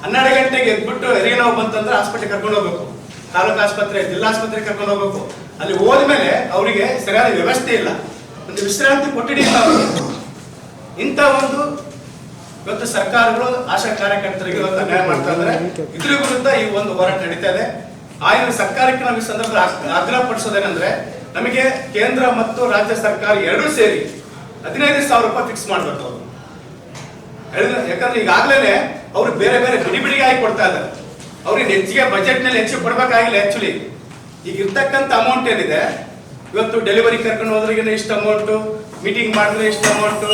ಹನ್ನೆರಡು ಗಂಟೆಗೆ ಎದ್ಬಿಟ್ಟು ಹೆರಿಗೆ ನೋವು ಬಂತಂದ್ರೆ ಆಸ್ಪತ್ರೆ ಕರ್ಕೊಂಡು ಹೋಗ್ಬೇಕು. ತಾಲೂಕು ಆಸ್ಪತ್ರೆ, ಜಿಲ್ಲಾ ಆಸ್ಪತ್ರೆ ಕರ್ಕೊಂಡು ಹೋಗ್ಬೇಕು. ಅಲ್ಲಿ ಹೋದ್ಮೇಲೆ ಅವರಿಗೆ ಸರಿಯಾದ ವ್ಯವಸ್ಥೆ ಇಲ್ಲ. ಒಂದು ವಿಶ್ರಾಂತಿ ಕೊಠಡಿ ಇಂಥ ಒಂದು ಇವತ್ತು ಸರ್ಕಾರಗಳು, ಆಶಾ ಕಾರ್ಯಕರ್ತರಿಗೆ ಇವತ್ತು ಅನ್ಯಾಯ ಮಾಡ್ತಾ ಇದ್ರ ವಿರುದ್ಧ ಈ ಒಂದು ಹೋರಾಟ ನಡೀತಾ ಇದೆ. ಆಯ್ನ ಸರ್ಕಾರಕ್ಕೆ ನಾವು ಈ ಸಂದರ್ಭದಲ್ಲಿ ಆಗ್- ಆಗ್ರಹ ಪಡಿಸೋದೇನೆಂದ್ರೆ ನಮಗೆ ಕೇಂದ್ರ ಮತ್ತು ರಾಜ್ಯ ಸರ್ಕಾರ ಎರಡೂ ಸೇರಿ ಹದಿನೈದು ಸಾವಿರ ರೂಪಾಯಿ ಫಿಕ್ಸ್ ಮಾಡಬೇಕು ಅವರು. ಯಾಕಂದ್ರೆ ಈಗಾಗಲೇ ಅವರು ಬೇರೆ ಬೇರೆ ಬಿಡಿ ಆಗಿ ಕೊಡ್ತಾ ಇದ್ದಾರೆ. ಅವ್ರಿಗೆ ಹೆಚ್ಚಿಗೆ ಬಜೆಟ್ನಲ್ಲಿ ಹೆಚ್ಚು ಕೊಡ್ಬೇಕಾಗಿಲ್ಲ ಆಕ್ಚುಲಿ ಈಗ ಇರ್ತಕ್ಕಂಥ ಅಮೌಂಟ್ ಏನಿದೆ, ಇವತ್ತು ಡೆಲಿವರಿ ಕರ್ಕೊಂಡು ಹೋದ್ರಿಗೆ ಇಷ್ಟು ಅಮೌಂಟ್ ಮೀಟಿಂಗ್ ಮಾಡಿದ್ರೆ ಇಷ್ಟು ಅಮೌಂಟ್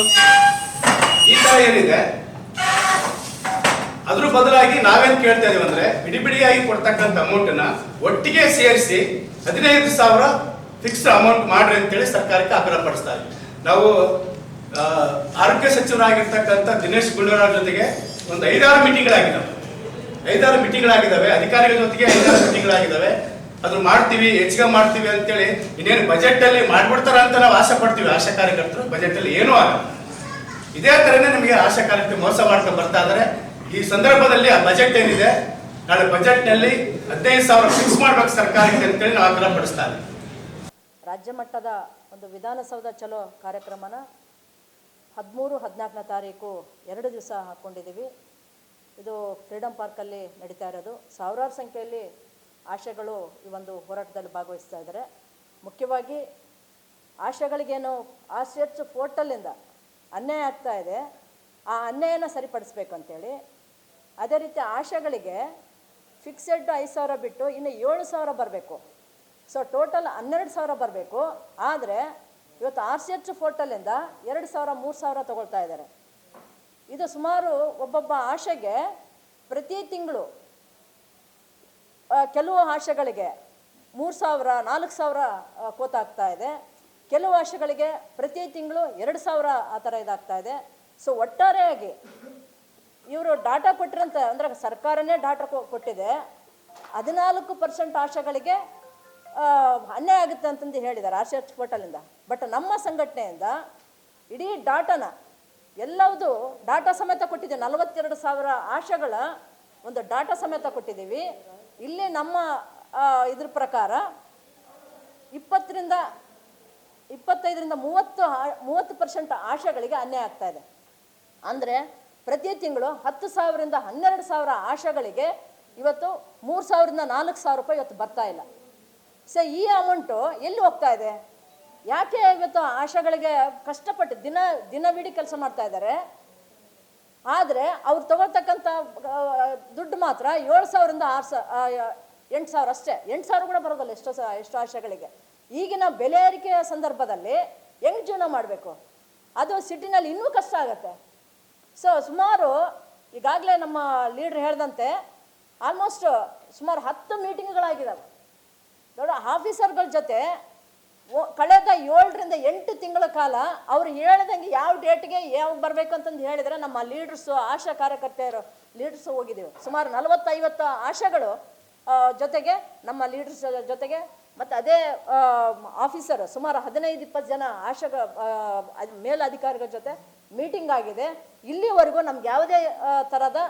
ಈ ತರ ಏನಿದೆ, ಅದ್ರ ಬದಲಾಗಿ ನಾವೇನ್ ಕೇಳ್ತಾ ಇದೀವಿ ಅಂದ್ರೆ ಬಿಡಿ ಬಿಡಿಯಾಗಿ ಕೊಡ್ತಕ್ಕಂಥ ಅಮೌಂಟ್ನ ಒಟ್ಟಿಗೆ ಸೇರಿಸಿ ಹದಿನೈದು ಸಾವಿರ ಫಿಕ್ಸ್ ಅಮೌಂಟ್ ಮಾಡ್ರಿ ಅಂತೇಳಿ ಸರ್ಕಾರಕ್ಕೆ ಆಗ್ರಹ ಪಡಿಸ್ತಾ ನಾವು ಆರೋಗ್ಯ ಸಚಿವರಾಗಿರ್ತಕ್ಕಂಥ ದಿನೇಶ್ ಗುಂಡೂರಾವ್ ಜೊತೆಗೆ ಒಂದು ಐದಾರು ಮೀಟಿಂಗ್ಗಳಾಗಿದ್ದಾವೆ. ಐದಾರು ಮೀಟಿಂಗ್ಗಳಾಗಿದ್ದಾವೆ. ಅಧಿಕಾರಿಗಳ ಜೊತೆಗೆ ಐದಾರು ಮೀಟಿಂಗ್ಗಳಾಗಿದ್ದಾವೆ. ಅದ್ರ ಮಾಡ್ತೀವಿ, ಹೆಚ್ಚಿಗೆ ಮಾಡ್ತೀವಿ ಅಂತೇಳಿ ಇನ್ನೇನು ಬಜೆಟ್ ಅಲ್ಲಿ ಮಾಡ್ಬಿಡ್ತಾರ ಅಂತ ನಾವು ಆಸೆ ಪಡ್ತೀವಿ. ಆಶಾ ಕಾರ್ಯಕರ್ತರು ಬಜೆಟ್ ಅಲ್ಲಿ ಏನೂ ಆಗಲ್ಲ. ಇದೇ ತರನೇ ನಮಗೆ ಆಶಾ ಕಾರ್ಯಕರ್ತರು ಮೋಸ ಮಾಡ್ಕೊಂಡು ಬರ್ತಾ ಇದ್ದಾರೆ. ಈ ಸಂದರ್ಭದಲ್ಲಿ ಆ ಬಜೆಟ್ ಏನಿದೆ, ನಾಳೆ ಬಜೆಟ್ನಲ್ಲಿ ಹದಿನೈದು ಸಾವಿರ ಫಿಕ್ಸ್ ಮಾಡ್ಬೇಕು ಸರ್ಕಾರಕ್ಕೆ ಅಂತೇಳಿ ನಾವು ಆಗ್ರಹ ಪಡಿಸ್ತಾ ಇದ್ದೀವಿ. ರಾಜ್ಯ ಮಟ್ಟದ ಒಂದು ವಿಧಾನಸೌಧ ಚಲೋ ಕಾರ್ಯಕ್ರಮನ ಹದಿಮೂರು, ಹದಿನಾಲ್ಕನೇ ತಾರೀಕು ಎರಡು ದಿವಸ ಹಾಕ್ಕೊಂಡಿದ್ದೀವಿ. ಇದು ಫ್ರೀಡಮ್ ಪಾರ್ಕಲ್ಲಿ ನಡೀತಾ ಇರೋದು. ಸಾವಿರಾರು ಸಂಖ್ಯೆಯಲ್ಲಿ ಆಶೆಗಳು ಈ ಒಂದು ಹೋರಾಟದಲ್ಲಿ ಭಾಗವಹಿಸ್ತಾ ಇದ್ದಾರೆ. ಮುಖ್ಯವಾಗಿ ಆಶೆಗಳಿಗೇನು ಆಶೆಚ್ಚು ಪೋರ್ಟಲ್ಲಿಂದ ಅನ್ಯಾಯ ಆಗ್ತಾ ಇದೆ. ಆ ಅನ್ಯಾಯನ ಸರಿಪಡಿಸ್ಬೇಕು ಅಂತೇಳಿ. ಅದೇ ರೀತಿ ಆಶೆಗಳಿಗೆ ಫಿಕ್ಸೆಡ್ ಐದು ಸಾವಿರ ಬಿಟ್ಟು ಇನ್ನು ಏಳು ಸಾವಿರ ಬರಬೇಕು. ಸೊ ಟೋಟಲ್ ಹನ್ನೆರಡು ಸಾವಿರ ಬರಬೇಕು. ಆದರೆ, ಇವತ್ತು ಆರ್ ಸಿ ಎಚ್ ಫೋರ್ಟಲಿಂದ ಎರಡು ಸಾವಿರ, ಮೂರು ಸಾವಿರ ತಗೊಳ್ತಾ ಇದ್ದಾರೆ. ಇದು ಸುಮಾರು ಒಬ್ಬೊಬ್ಬ ಆಶೆಗೆ ಪ್ರತಿ ತಿಂಗಳು ಕೆಲವು ಆಶೆಗಳಿಗೆ ಮೂರು ಸಾವಿರ, ನಾಲ್ಕು ಸಾವಿರ ಕೋತಾಗ್ತಾ ಇದೆ. ಕೆಲವು ಆಶೆಗಳಿಗೆ ಪ್ರತಿ ತಿಂಗಳು ಎರಡು ಸಾವಿರ ಆ ಥರ ಇದಾಗ್ತಾ ಇದೆ. ಸೊ ಒಟ್ಟಾರೆಯಾಗಿ ಇವರು ಡಾಟಾ ಕೊಟ್ಟಿರಂತ ಅಂದರೆ ಸರ್ಕಾರನೇ ಡಾಟಾ ಕೊಟ್ಟಿದೆ. ಹದಿನಾಲ್ಕು ಪರ್ಸೆಂಟ್ ಆಶೆಗಳಿಗೆ ಅನ್ಯಾಯ ಆಗುತ್ತೆ ಅಂತಂದು ಹೇಳಿದ್ದಾರೆ ಆರ್ ಸಿ ಎಚ್ ಪೋರ್ಟಲಿಂದ. ಬಟ್ ನಮ್ಮ ಸಂಘಟನೆಯಿಂದ ಇಡೀ ಡಾಟಾನ, ಎಲ್ಲವುದು ಡಾಟಾ ಸಮೇತ ಕೊಟ್ಟಿದ್ದೀವಿ. ನಲವತ್ತೆರಡು ಸಾವಿರ ಆಶೆಗಳ ಒಂದು ಡಾಟಾ ಸಮೇತ ಕೊಟ್ಟಿದ್ದೀವಿ. ಇಲ್ಲಿ ನಮ್ಮ ಇದ್ರ ಪ್ರಕಾರ ಇಪ್ಪತ್ತರಿಂದ, ಇಪ್ಪತ್ತೈದರಿಂದ ಮೂವತ್ತು ಮೂವತ್ತು ಪರ್ಸೆಂಟ್ ಆಶೆಗಳಿಗೆ ಅನ್ಯಾಯ ಆಗ್ತಾ ಇದೆ. ಅಂದರೆ ಪ್ರತಿ ತಿಂಗಳು ಹತ್ತು ಸಾವಿರದಿಂದ ಹನ್ನೆರಡು ಸಾವಿರ ಆಶೆಗಳಿಗೆ ಇವತ್ತು ಮೂರು ಸಾವಿರದಿಂದ ನಾಲ್ಕು ಸಾವಿರ ರೂಪಾಯಿ ಇವತ್ತು ಬರ್ತಾ ಇಲ್ಲ. ಸೊ ಈ ಅಮೌಂಟು ಎಲ್ಲಿ ಹೋಗ್ತಾ ಇದೆ? ಯಾಕೆ ಇವತ್ತು ಆಶೆಗಳಿಗೆ ಕಷ್ಟಪಟ್ಟು ದಿನ, ದಿನವಿಡೀ ಕೆಲಸ ಮಾಡ್ತಾ ಇದ್ದಾರೆ? ಆದರೆ ಅವ್ರು ತಗೊಳ್ತಕ್ಕಂಥ ದುಡ್ಡು ಮಾತ್ರ ಏಳು ಸಾವಿರದಿಂದ ಆರು ಸಾವಿರ ಎಂಟು ಸಾವಿರ ಅಷ್ಟೇ. ಎಂಟು ಸಾವಿರ ಕೂಡ ಬರೋದಲ್ಲ ಎಷ್ಟೋ ಸ, ಎಷ್ಟೋ ಆಶೆಗಳಿಗೆ. ಈಗಿನ ಬೆಲೆ ಏರಿಕೆಯ ಸಂದರ್ಭದಲ್ಲಿ ಹೆಂಗೆ ಜೀವನ ಮಾಡಬೇಕು? ಅದು ಸಿಟಿನಲ್ಲಿ ಇನ್ನೂ ಕಷ್ಟ ಆಗುತ್ತೆ. ಸೊ, ಸುಮಾರು ಈಗಾಗಲೇ ನಮ್ಮ ಲೀಡ್ರ್ ಹೇಳ್ದಂತೆ, ಆಲ್ಮೋಸ್ಟ್ ಸುಮಾರು ಹತ್ತು ಮೀಟಿಂಗ್ಗಳಾಗಿದ್ದಾವೆ ದೊಡ್ಡ ಆಫೀಸರ್ಗಳ ಜೊತೆ ಕಳೆದ ಏಳರಿಂದ ಎಂಟು ತಿಂಗಳ ಕಾಲ ಅವ್ರು ಹೇಳ್ದಂಗೆ ಯಾವ ಡೇಟ್ಗೆ ಯಾವಾಗ ಬರಬೇಕು ಅಂತಂದು ಹೇಳಿದರೆ ನಮ್ಮ ಲೀಡರ್ಸು ಆಶಾ ಕಾರ್ಯಕರ್ತೆಯರು ಲೀಡರ್ಸು ಹೋಗಿದ್ದೀವಿ. ಸುಮಾರು ನಲವತ್ತೈವತ್ತು ಆಶಾಗಳು ಜೊತೆಗೆ ನಮ್ಮ ಲೀಡರ್ಸ್ ಜೊತೆಗೆ ಮತ್ತು ಅದೇ ಆಫೀಸರ್ ಸುಮಾರು ಹದಿನೈದು, ಇಪ್ಪತ್ತು ಜನ ಆಶಾ ಮೇಲ್ ಅದ್- ಮೇಲಧಿಕಾರಿಗಳ ಜೊತೆ ಮೀಟಿಂಗ್ ಆಗಿದೆ. ಇಲ್ಲಿವರೆಗೂ ನಮ್ಗೆ ಯಾವುದೇ ಥರದ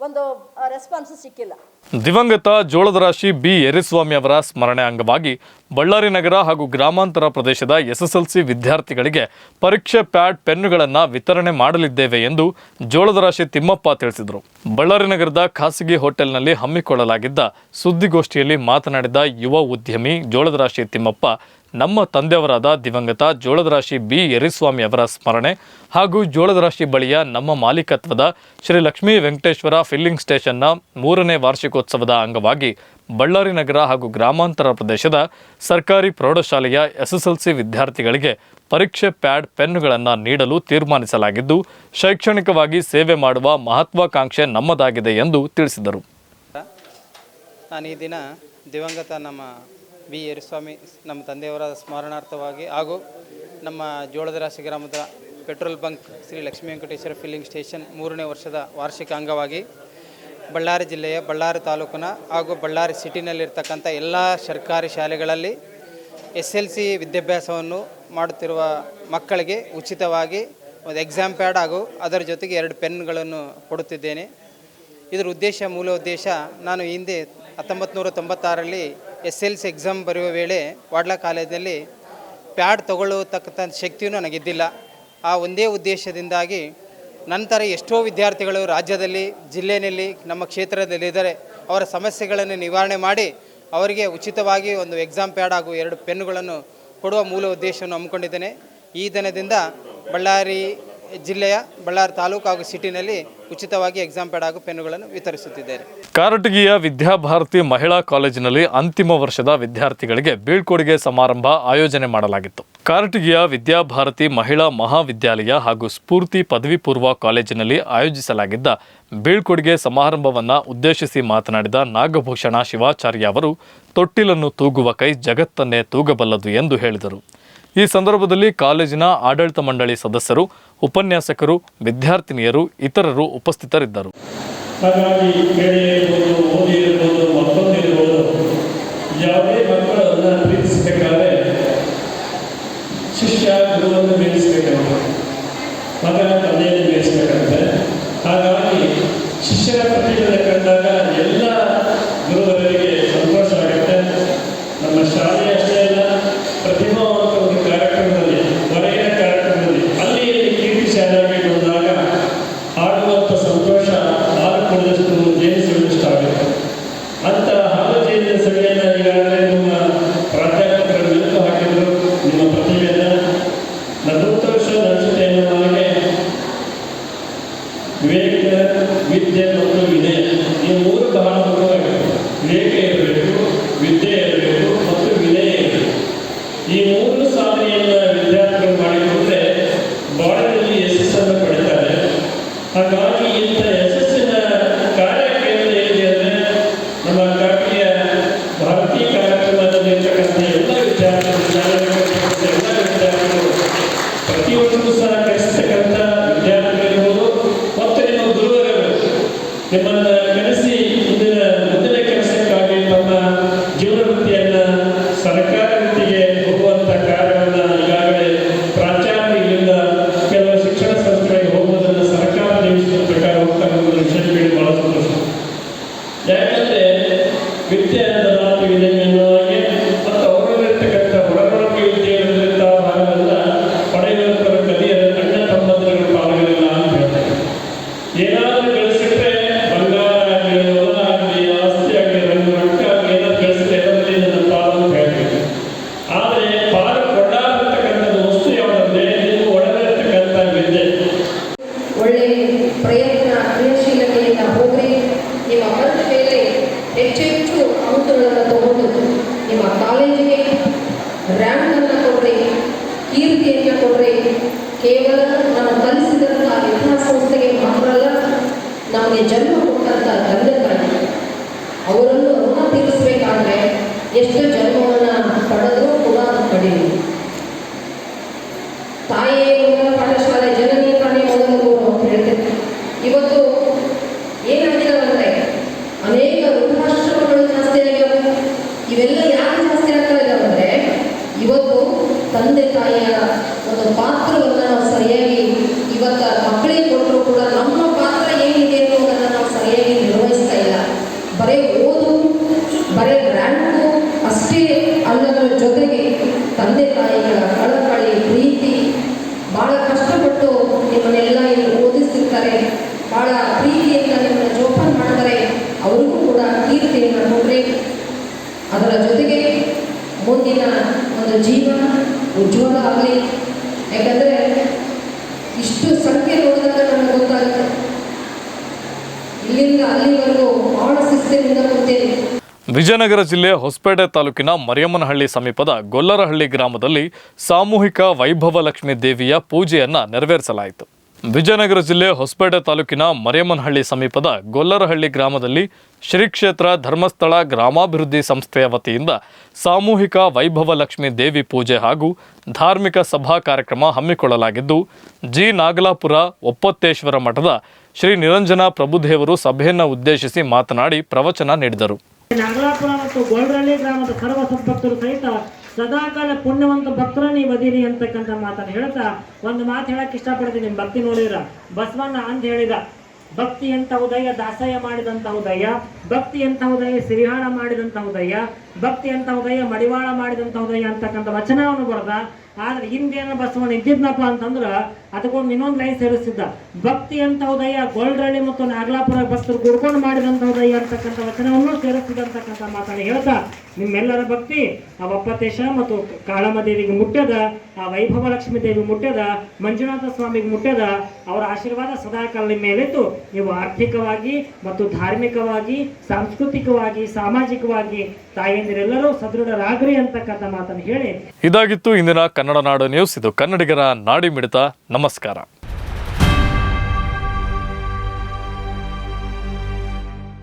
ಒಂದು ರೆಸ್ಪಾನ್ಸ್ ಸಿಕ್ಕಿಲ್ಲ. ದಿವಂಗತ ಜೋಳದ ರಾಶಿ ಬಿ ಯರಿಸ್ವಾಮಿ ಅವರ ಸ್ಮರಣೆ ಅಂಗವಾಗಿ ಬಳ್ಳಾರಿ ನಗರ ಹಾಗೂ ಗ್ರಾಮಾಂತರ ಪ್ರದೇಶದ ಎಸ್ಎಸ್ಎಲ್ಸಿ ವಿದ್ಯಾರ್ಥಿಗಳಿಗೆ ಪರೀಕ್ಷೆ ಪ್ಯಾಡ್ ಪೆನ್ನುಗಳನ್ನು ವಿತರಣೆ ಮಾಡಲಿದ್ದೇವೆ ಎಂದು ಜೋಳದ ರಾಶಿ ತಿಮ್ಮಪ್ಪ ತಿಳಿಸಿದರು. ಬಳ್ಳಾರಿ ನಗರದ ಖಾಸಗಿ ಹೋಟೆಲ್ನಲ್ಲಿ ಹಮ್ಮಿಕೊಳ್ಳಲಾಗಿದ್ದ ಸುದ್ದಿಗೋಷ್ಠಿಯಲ್ಲಿ ಮಾತನಾಡಿದ ಯುವ ಉದ್ಯಮಿ ಜೋಳದ ರಾಶಿ ತಿಮ್ಮಪ್ಪ ನಮ್ಮ ತಂದೆಯವರಾದ ದಿವಂಗತ ಜೋಳದ ರಾಶಿ ಬಿ ಯರಿಸ್ವಾಮಿ ಅವರ ಸ್ಮರಣೆ ಹಾಗೂ ಜೋಳದ ರಾಶಿ ಬಳಿಯ ನಮ್ಮ ಮಾಲೀಕತ್ವದ ಶ್ರೀ ಲಕ್ಷ್ಮೀ ವೆಂಕಟೇಶ್ವರ ಫಿಲ್ಲಿಂಗ್ ಸ್ಟೇಷನ್ನ ಮೂರನೇ ವಾರ್ಷಿಕೋತ್ಸವದ ಅಂಗವಾಗಿ ಬಳ್ಳಾರಿ ನಗರ ಹಾಗೂ ಗ್ರಾಮಾಂತರ ಪ್ರದೇಶದ ಸರ್ಕಾರಿ ಪ್ರೌಢಶಾಲೆಯ ಎಸ್ಎಸ್ಎಲ್ಸಿ ವಿದ್ಯಾರ್ಥಿಗಳಿಗೆ ಪರೀಕ್ಷೆ ಪ್ಯಾಡ್ ಪೆನ್ನುಗಳನ್ನು ನೀಡಲು ತೀರ್ಮಾನಿಸಲಾಗಿದ್ದು, ಶೈಕ್ಷಣಿಕವಾಗಿ ಸೇವೆ ಮಾಡುವ ಮಹತ್ವಾಕಾಂಕ್ಷೆ ನಮ್ಮದಾಗಿದೆ ಎಂದು ತಿಳಿಸಿದರು. ನಾನು ಈ ದಿನ ದಿವಂಗತ ನಮ್ಮ ಬಿ ಯರಿಸ್ವಾಮಿ ನಮ್ಮ ತಂದೆಯವರ ಸ್ಮರಣಾರ್ಥವಾಗಿ ಹಾಗೂ ನಮ್ಮ ಜೋಳದ ರಾಶಿ ಗ್ರಾಮದ petrol bunk Shri Lakshmi Venkateshwara filling station ಮೂರನೇ ವರ್ಷದ ವಾರ್ಷಿಕ ಅಂಗವಾಗಿ ಬಳ್ಳಾರಿ ಜಿಲ್ಲೆಯ ಬಳ್ಳಾರಿ ತಾಲೂಕಿನ ಹಾಗೂ ಬಳ್ಳಾರಿ ಸಿಟಿನಲ್ಲಿರ್ತಕ್ಕಂಥ ಎಲ್ಲ ಸರ್ಕಾರಿ ಶಾಲೆಗಳಲ್ಲಿ ಎಸ್ ಎಲ್ ಸಿ ವಿದ್ಯಾಭ್ಯಾಸವನ್ನು ಮಾಡುತ್ತಿರುವ ಮಕ್ಕಳಿಗೆ ಉಚಿತವಾಗಿ ಒಂದು ಎಕ್ಸಾಮ್ ಪ್ಯಾಡ್ ಹಾಗೂ ಅದರ ಜೊತೆಗೆ ಎರಡು ಪೆನ್ಗಳನ್ನು ಕೊಡುತ್ತಿದ್ದೇನೆ. ಇದರ ಉದ್ದೇಶ, ಮೂಲ ಉದ್ದೇಶ ನಾನು ಹಿಂದೆ ಹತ್ತೊಂಬತ್ತು ನೂರ ತೊಂಬತ್ತಾರರಲ್ಲಿ ಎಸ್ ಎಲ್ ಸಿ ಎಕ್ಸಾಮ್ ಬರೆಯುವ ವೇಳೆ ವಾಡ್ಲಾ ಕಾಲೇಜಲ್ಲಿ ಪ್ಯಾಡ್ ತಗೊಳ್ಳತಕ್ಕಂಥ ಶಕ್ತಿಯೂ ನನಗಿದ್ದಿಲ್ಲ. ಆ ಒಂದೇ ಉದ್ದೇಶದಿಂದಾಗಿ ನಂತರ ಎಷ್ಟೋ ವಿದ್ಯಾರ್ಥಿಗಳು ರಾಜ್ಯದಲ್ಲಿ, ಜಿಲ್ಲೆಯಲ್ಲಿ, ನಮ್ಮ ಕ್ಷೇತ್ರದಲ್ಲಿ ಇದ್ದಾರೆ ಅವರ ಸಮಸ್ಯೆಗಳನ್ನು ನಿವಾರಣೆ ಮಾಡಿ ಅವರಿಗೆ ಉಚಿತವಾಗಿ ಒಂದು ಎಕ್ಸಾಮ್ ಪ್ಯಾಡ್ ಹಾಗೂ ಎರಡು ಪೆನ್ನುಗಳನ್ನು ಕೊಡುವ ಮೂಲ ಉದ್ದೇಶವನ್ನು ಹಮ್ಮಿಕೊಂಡಿದ್ದೇನೆ ಈ ದಿನದಿಂದ ಬಳ್ಳಾರಿ ಜಿಲ್ಲೆಯ ಬಳ್ಳಾರಿ ತಾಲೂಕು ಹಾಗೂ ಸಿಟಿನಲ್ಲಿ ಉಚಿತವಾಗಿ ಎಕ್ಸಾಮ್ ಪ್ಯಾಡ್ ಹಾಗೂ ಪೆನ್ನುಗಳನ್ನು ವಿತರಿಸುತ್ತಿದ್ದಾರೆ ಕಾರಟಗಿಯ ವಿದ್ಯಾಭಾರತಿ ಮಹಿಳಾ ಕಾಲೇಜಿನಲ್ಲಿ ಅಂತಿಮ ವರ್ಷದ ವಿದ್ಯಾರ್ಥಿಗಳಿಗೆ ಬೀಳ್ಕೊಡುಗೆ ಸಮಾರಂಭ ಆಯೋಜನೆ ಮಾಡಲಾಗಿತ್ತು. ಕಾರಟಗಿಯ ವಿದ್ಯಾಭಾರತಿ ಮಹಿಳಾ ಮಹಾವಿದ್ಯಾಲಯ ಹಾಗೂ ಸ್ಫೂರ್ತಿ ಪದವಿ ಪೂರ್ವ ಕಾಲೇಜಿನಲ್ಲಿ ಆಯೋಜಿಸಲಾಗಿದ್ದ ಬೀಳ್ಕೊಡುಗೆ ಸಮಾರಂಭವನ್ನು ಉದ್ದೇಶಿಸಿ ಮಾತನಾಡಿದ ನಾಗಭೂಷಣ ಶಿವಾಚಾರ್ಯ ಅವರು, ತೊಟ್ಟಿಲನ್ನು ತೂಗುವ ಕೈ ಜಗತ್ತನ್ನೇ ತೂಗಬಲ್ಲದು ಎಂದು ಹೇಳಿದರು. ಈ ಸಂದರ್ಭದಲ್ಲಿ ಕಾಲೇಜಿನ ಆಡಳಿತ ಮಂಡಳಿ ಸದಸ್ಯರು, ಉಪನ್ಯಾಸಕರು, ವಿದ್ಯಾರ್ಥಿನಿಯರು, ಇತರರು ಉಪಸ್ಥಿತರಿದ್ದರು. ಶಿಷ್ಯ ಗುರುವನ್ನು ಮೀರಿಸಬೇಕಾಗುತ್ತೆ ಮಗನ ತಂದೆಯನ್ನು ಮೀರಿಸಬೇಕಾಗುತ್ತೆ ಹಾಗಾಗಿ ಶಿಷ್ಯರ ಪ್ರತಿಭೆ ವಿಜಯನಗರ ಜಿಲ್ಲೆ ಹೊಸಪೇಟೆ ತಾಲೂಕಿನ ಮರಿಯಮ್ಮನಹಳ್ಳಿ ಸಮೀಪದ ಗೊಲ್ಲರಹಳ್ಳಿ ಗ್ರಾಮದಲ್ಲಿ ಸಾಮೂಹಿಕ ವೈಭವ ಲಕ್ಷ್ಮೀ ದೇವಿಯ ಪೂಜೆಯನ್ನ ನೆರವೇರಿಸಲಾಯಿತು. ವಿಜಯನಗರ ಜಿಲ್ಲೆ ಹೊಸಪೇಟೆ ತಾಲೂಕಿನ ಮರಿಯಮ್ಮನಹಳ್ಳಿ ಸಮೀಪದ ಗೊಲ್ಲರಹಳ್ಳಿ ಗ್ರಾಮದಲ್ಲಿ ಶ್ರೀ ಕ್ಷೇತ್ರ ಧರ್ಮಸ್ಥಳ ಗ್ರಾಮಾಭಿವೃದ್ಧಿ ಸಂಸ್ಥೆಯ ವತಿಯಿಂದ ಸಾಮೂಹಿಕ ವೈಭವ ಲಕ್ಷ್ಮೀ ದೇವಿ ಪೂಜೆ ಹಾಗೂ ಧಾರ್ಮಿಕ ಸಭಾ ಕಾರ್ಯಕ್ರಮ ಹಮ್ಮಿಕೊಳ್ಳಲಾಗಿದ್ದು, ಜಿ ನಾಗಲಾಪುರ ಒಪ್ಪತ್ತೇಶ್ವರ ಮಠದ ಶ್ರೀ ನಿರಂಜನ ಪ್ರಭುದೇವರು ಸಭೆಯನ್ನು ಉದ್ದೇಶಿಸಿ ಮಾತನಾಡಿ ಪ್ರವಚನ ನೀಡಿದರು. ನಾಗಲಾಪುರ ಮತ್ತು ಗೋಲ್ರಳ್ಳಿ ಗ್ರಾಮದ ಸರ್ವ ಸದ್ಭಕ್ತರು ಸಹಿತ ಸದಾಕಾಲ ಪುಣ್ಯವಂತ ಭಕ್ತರ ನೀವು ಅದಿರಿ ಅಂತಕ್ಕಂಥ ಮಾತನ್ನು ಹೇಳ್ತಾ ಒಂದು ಮಾತು ಹೇಳಕ್ ಇಷ್ಟಪಡ್ತೀನಿ. ಭಕ್ತಿ ನೋಡಿದ್ರ, ಬಸವಣ್ಣ ಅಂತ ಹೇಳಿದ, ಭಕ್ತಿ ಅಂತ ಉದಯ ದಾಸಯ್ಯ ಮಾಡಿದಂತ ಉದಯ, ಭಕ್ತಿ ಅಂತ ಉದಯ ಸಿರಿಹಾಳ ಮಾಡಿದಂತ ಉದಯ ಭಕ್ತಿ ಅಂತ ಉದಯ, ಮಡಿವಾಳ ಮಾಡಿದಂತ ಉದಯ ಅಂತಕ್ಕಂಥ ವಚನವನ್ನು ಬರೆದ. ಆದ್ರೆ ಹಿಂದೇನ ಬಸವಣ್ಣ ಇದ್ದಿದ್ನಪ್ಪ ಅಂತಂದ್ರ ಅದಕ್ಕೊಂದು ಇನ್ನೊಂದು ಲೈನ್ ಸೇರಿಸಿದ್ದ. ಭಕ್ತಿ ಅಂತ ಉದಯ ಗೋಲ್ಡಳ್ಳಿ ಮತ್ತು ನಾಗಲಾಪುರ ಭಕ್ತರು ಗುಡ್ಕೊಂಡು ಮಾಡಿದಂತ ಉದಯ ಅಂತಕ್ಕಂಥ ವಚನವನ್ನು ಸೇರಿಸಿದಂತಕ್ಕಂಥ ಮಾತನ್ನು ಹೇಳ್ತಾ, ನಿಮ್ಮೆಲ್ಲರ ಭಕ್ತಿ, ಆ ಒಪ್ಪತೇಶ ಮತ್ತು ಕಾಳಮ್ಮ ದೇವಿಗೆ ಮುಟ್ಟದ, ಆ ವೈಭವ ಲಕ್ಷ್ಮಿ ದೇವಿ ಮುಟ್ಟದ, ಮಂಜುನಾಥ ಸ್ವಾಮಿಗೆ ಮುಟ್ಟದ, ಅವರ ಆಶೀರ್ವಾದ ಸದಾಕಾಲ ನಿಮ್ಮ ಮೇಲಿತ್ತು. ನೀವು ಆರ್ಥಿಕವಾಗಿ ಮತ್ತು ಧಾರ್ಮಿಕವಾಗಿ, ಸಾಂಸ್ಕೃತಿಕವಾಗಿ, ಸಾಮಾಜಿಕವಾಗಿ ತಾಯಂದಿರೆಲ್ಲರೂ ಸದೃಢರಾಗ್ರಿ ಅಂತಕ್ಕಂಥ ಮಾತನ್ನು ಹೇಳಿ. ಇದಾಗಿತ್ತು ಇಂದಿನ ಕನ್ನಡ ನಾಡು ನ್ಯೂಸ್. ಇದು ಕನ್ನಡಿಗರ ನಾಡಿ ಮಿಡಿತ. ನಮಸ್ಕಾರ.